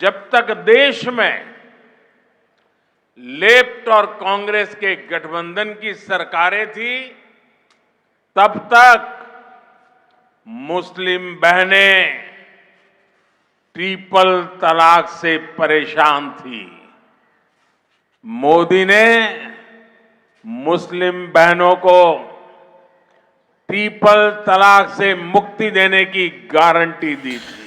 जब तक देश में लेफ़्ट और कांग्रेस के गठबंधन की सरकारें थी, तब तक मुस्लिम बहनें ट्रिपल तलाक से परेशान थी। मोदी ने मुस्लिम बहनों को ट्रिपल तलाक से मुक्ति देने की गारंटी दी थी।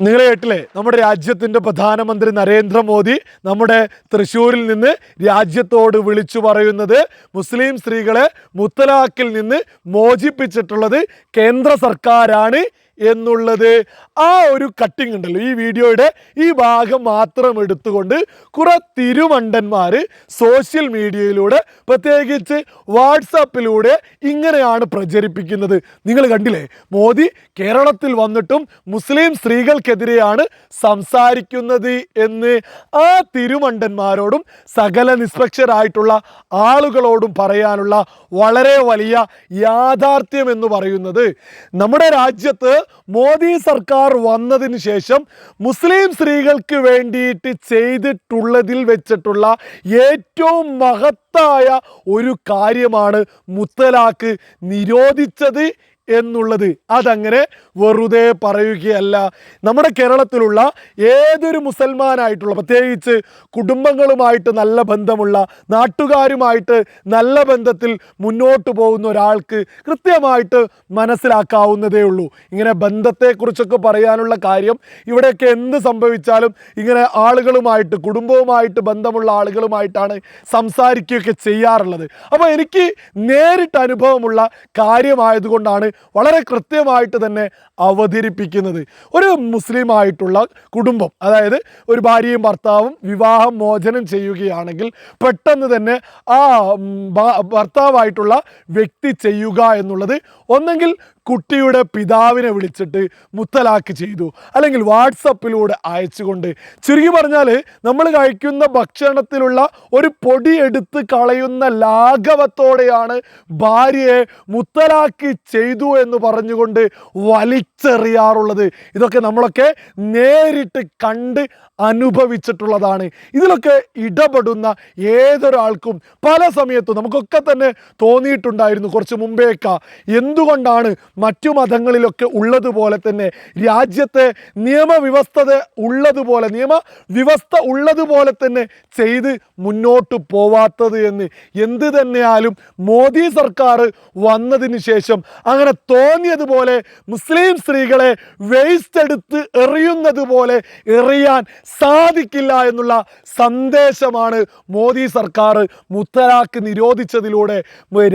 നിങ്ങൾ കേട്ടില്ലേ നമ്മുടെ രാജ്യത്തിന്റെ പ്രധാനമന്ത്രി നരേന്ദ്രമോദി നമ്മുടെ തൃശ്ശൂരിൽ നിന്ന് രാജ്യത്തോട് വിളിച്ചു പറയുന്നത് മുസ്ലിം സ്ത്രീകളെ മുത്തലാഖിൽ നിന്ന് മോചിപ്പിച്ചിട്ടുള്ളത് കേന്ദ്ര സർക്കാരാണ് എന്നുള്ളത്. ആ ഒരു കട്ടിങ് ഉണ്ടല്ലോ. ഈ വീഡിയോയുടെ ഈ ഭാഗം മാത്രം എടുത്തുകൊണ്ട് കുറെ തിരുമണ്ടന്മാർ സോഷ്യൽ മീഡിയയിലൂടെ പ്രത്യേകിച്ച് വാട്സാപ്പിലൂടെ ഇങ്ങനെയാണ് പ്രചരിപ്പിക്കുന്നത്. നിങ്ങൾ കണ്ടില്ലേ? മോദി കേരളത്തിൽ വന്നിട്ടും മുസ്ലിം സ്ത്രീകൾക്കെതിരെയാണ് സംസാരിക്കുന്നത് എന്ന് ആ തിരുമണ്ടന്മാരോടും സകല നിഷ്പക്ഷരായിട്ടുള്ള ആളുകളോടും പറയാനുള്ള വളരെ വലിയ യാഥാർത്ഥ്യം എന്ന് പറയുന്നത്. നമ്മുടെ രാജ്യത്ത് മോദി സർക്കാർ വന്നതിന് ശേഷം മുസ്ലിം സ്ത്രീകൾക്ക് വേണ്ടിയിട്ട് ചെയ്തിട്ടുള്ളതിൽ വെച്ചിട്ടുള്ള ഏറ്റവും മഹത്തായ ഒരു കാര്യമാണ് മുത്തലാക്ക് നിരോധിച്ചത് എന്നുള്ളത്. അതങ്ങനെ വെറുതെ പറയുകയല്ല. നമ്മുടെ കേരളത്തിലുള്ള ഏതൊരു മുസൽമാനായിട്ടുള്ള പ്രത്യേകിച്ച് കുടുംബങ്ങളുമായിട്ട് നല്ല ബന്ധമുള്ള നാട്ടുകാരുമായിട്ട് നല്ല ബന്ധത്തിൽ മുന്നോട്ട് പോകുന്ന ഒരാൾക്ക് കൃത്യമായിട്ട് മനസ്സിലാക്കാവുന്നതേ ഉള്ളൂ. ഇങ്ങനെ ബന്ധത്തെക്കുറിച്ചൊക്കെ പറയാനുള്ള കാര്യം ഇവിടെയൊക്കെ എന്ത് സംഭവിച്ചാലും ഇങ്ങനെ ആളുകളുമായിട്ട് കുടുംബവുമായിട്ട് ബന്ധമുള്ള ആളുകളുമായിട്ടാണ് സംസാരിക്കുകയൊക്കെ ചെയ്യാറുള്ളത്. അപ്പോൾ എനിക്ക് നേരിട്ട് അനുഭവമുള്ള കാര്യമായതുകൊണ്ടാണ് വളരെ കൃത്യമായിട്ട് തന്നെ അവതരിപ്പിക്കുന്നത്. ഒരു മുസ്ലിം ആയിട്ടുള്ള കുടുംബം അതായത് ഒരു ഭാര്യയും ഭർത്താവും വിവാഹം മോചനം ചെയ്യുകയാണെങ്കിൽ പെട്ടെന്ന് തന്നെ ആ ഭർത്താവായിട്ടുള്ള വ്യക്തി ചെയ്യുക എന്നുള്ളത് ഒന്നെങ്കിൽ കുട്ടിയുടെ പിതാവിനെ വിളിച്ചിട്ട് മുത്തലാക്ക് ചെയ്തു. അല്ലെങ്കിൽ വാട്സപ്പിലൂടെ അയച്ചുകൊണ്ട്. ചുരുക്കി പറഞ്ഞാൽ നമ്മൾ കഴിക്കുന്ന ഭക്ഷണത്തിലുള്ള ഒരു പൊടി എടുത്ത് കളയുന്ന ലാഘവത്തോടെയാണ് ഭാര്യയെ മുത്തലാക്ക് ചെയ്തു എന്ന് പറഞ്ഞുകൊണ്ട് വലിച്ചെറിയാറുള്ളത്. ഇതൊക്കെ നമ്മളൊക്കെ നേരിട്ട് കണ്ട് അനുഭവിച്ചിട്ടുള്ളതാണ്. ഇതിലൊക്കെ ഇടപെടുന്ന ഏതൊരാൾക്കും പല സമയത്തും നമുക്കൊക്കെ തന്നെ തോന്നിയിട്ടുണ്ടായിരുന്നു കുറച്ച് മുമ്പേക്ക. എന്തുകൊണ്ടാണ് മറ്റു മതങ്ങളിലൊക്കെ ഉള്ളതുപോലെ തന്നെ രാജ്യത്തെ നിയമവ്യവസ്ഥത ഉള്ളതുപോലെ നിയമവ്യവസ്ഥ ഉള്ളതുപോലെ തന്നെ ചെയ്ത് മുന്നോട്ട് പോവാത്തത് എന്ന് എന്ത് തന്നെയാലും മോദി സർക്കാർ വന്നതിന് ശേഷം അങ്ങനെ തോന്നിയതുപോലെ മുസ്ലിം സ്ത്രീകളെ വേസ്റ്റ് എടുത്ത് എറിയുന്നത് പോലെ എറിയാൻ സാധിക്കില്ല എന്നുള്ള സന്ദേശമാണ് മോദി സർക്കാർ മുത്തലാഖ് നിരോധിച്ചതിലൂടെ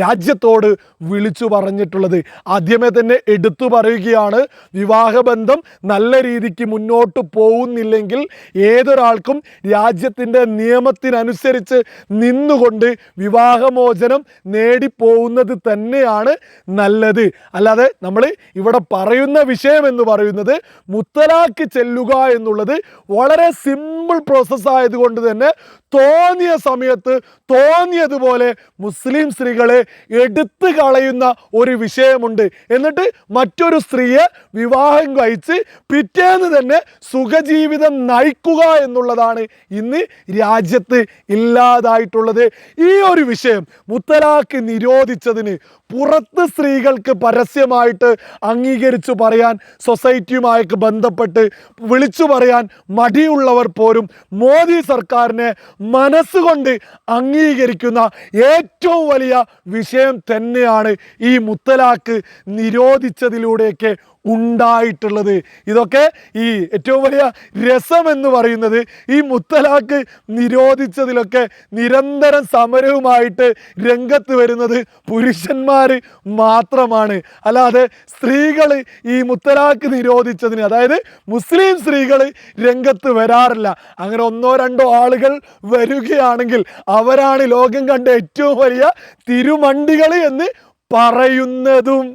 രാജ്യത്തോട് വിളിച്ചു പറഞ്ഞിട്ടുള്ളത്. ആദ്യമേ തന്നെ എടുത്തു പറയുകയാണ് വിവാഹബന്ധം നല്ല രീതിക്ക് മുന്നോട്ട് പോകുന്നില്ലെങ്കിൽ ഏതൊരാൾക്കും രാജ്യത്തിന്റെ നിയമത്തിനനുസരിച്ച് നിന്നുകൊണ്ട് വിവാഹമോചനം നേടിപ്പോകുന്നത് തന്നെയാണ് നല്ലത്. അല്ലാതെ നമ്മൾ ഇവിടെ പറയുന്ന വിഷയം എന്ന് പറയുന്നത് മുത്തലാക്ക് ചെല്ലുക എന്നുള്ളത് വളരെ സിമ്പിൾ പ്രോസസ്സ് ആയതുകൊണ്ട് തന്നെ തോന്നിയ സമയത്ത് തോന്നിയതുപോലെ മുസ്ലിം സ്ത്രീകളെ എടുത്തു കളയുന്ന ഒരു വിഷയമുണ്ട്. എന്നിട്ട് മറ്റൊരു സ്ത്രീയെ വിവാഹം കഴിച്ച് പിറ്റേന്ന് തന്നെ സുഖജീവിതം നയിക്കുക എന്നുള്ളതാണ് ഇന്ന് രാജ്യത്ത് ഇല്ലാതായിട്ടുള്ളത്. ഈ ഒരു വിഷയം മുത്തലാഖ് നിരോധിച്ചതിന് പുറത്ത് സ്ത്രീകൾക്ക് പരസ്യമായിട്ട് അംഗീകരിച്ചു പറയാൻ സൊസൈറ്റിയുമായി ബന്ധപ്പെട്ട് വിളിച്ചു പറയാൻ മടിയുള്ളവർ പോലും മോദി സർക്കാരിനെ മനസ്സുകൊണ്ട് അംഗീകരിക്കുന്ന ഏറ്റവും വലിയ വിഷയം തന്നെയാണ് ഈ മുത്തലാഖ് നിരോധിച്ചതിലൂടെയൊക്കെ ഉണ്ടായിട്ടുള്ളത്. ഇതൊക്കെ ഈ ഏറ്റവും വലിയ രസം എന്ന് പറയുന്നത് ഈ മുത്തലാക്ക് നിരോധിച്ചതിലൊക്കെ നിരന്തരം സമരവുമായിട്ട് രംഗത്ത് വരുന്നത് പുരുഷന്മാർ മാത്രമാണ്. അല്ലാതെ സ്ത്രീകൾ ഈ മുത്തലാക്ക് നിരോധിച്ചതിന് അതായത് മുസ്ലിം സ്ത്രീകൾ രംഗത്ത് വരാറില്ല. അങ്ങനെ ഒന്നോ രണ്ടോ ആളുകൾ വരികയാണെങ്കിൽ അവരാണ് ലോകം കണ്ട ഏറ്റവും വലിയ തിരുമണ്ടികൾ എന്ന് പറയുന്നതും